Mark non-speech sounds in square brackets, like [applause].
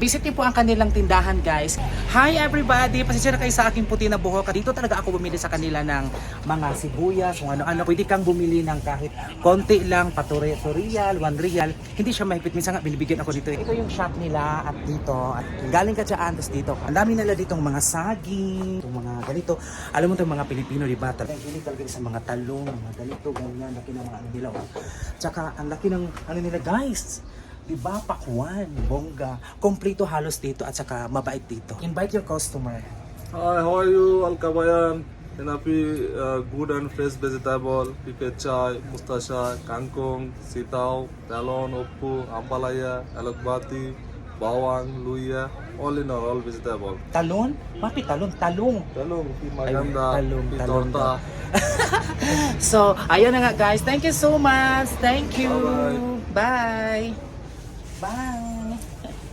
Visit niyo po ang kanilang tindahan guys. Hi everybody! Pasensya na kayo sa aking puti na buhok. Dito talaga ako bumili sa kanila ng mga sibuyas, kung ano-ano. Pwede kang bumili ng kahit konti lang, paturi, 2 real, 1 real. Hindi siya mahigpit. Minsan nga binibigyan ako dito. Ito yung shop nila at dito. At galing ka dyan, tapos dito. Ang dami nila dito mga saging, itong mga ganito. Alam mo itong mga Pilipino, di ba? Hilig talaga sa mga talong, mga ganito, ganyan. Laki ng mga ano nila. Oh. Tsaka ang laki ng ano nila guys. Diba, pakwan, bongga. Kompleto halos dito at saka mabait dito. Invite your customer. Hi, how are you? Al Kabayan. Happy uh, good and fresh vegetable, pikechai, mustasha, kangkong, sitaw, talon, oppu, ampalaya, alokbati, bawang, luya, all in all, all vegetable. Talon? Mapi talon? Talong. Talong, maganda, talong, talong. [laughs] So, ayun na nga guys. Thank you so much. Thank you. Bye-bye. Bye. Bye!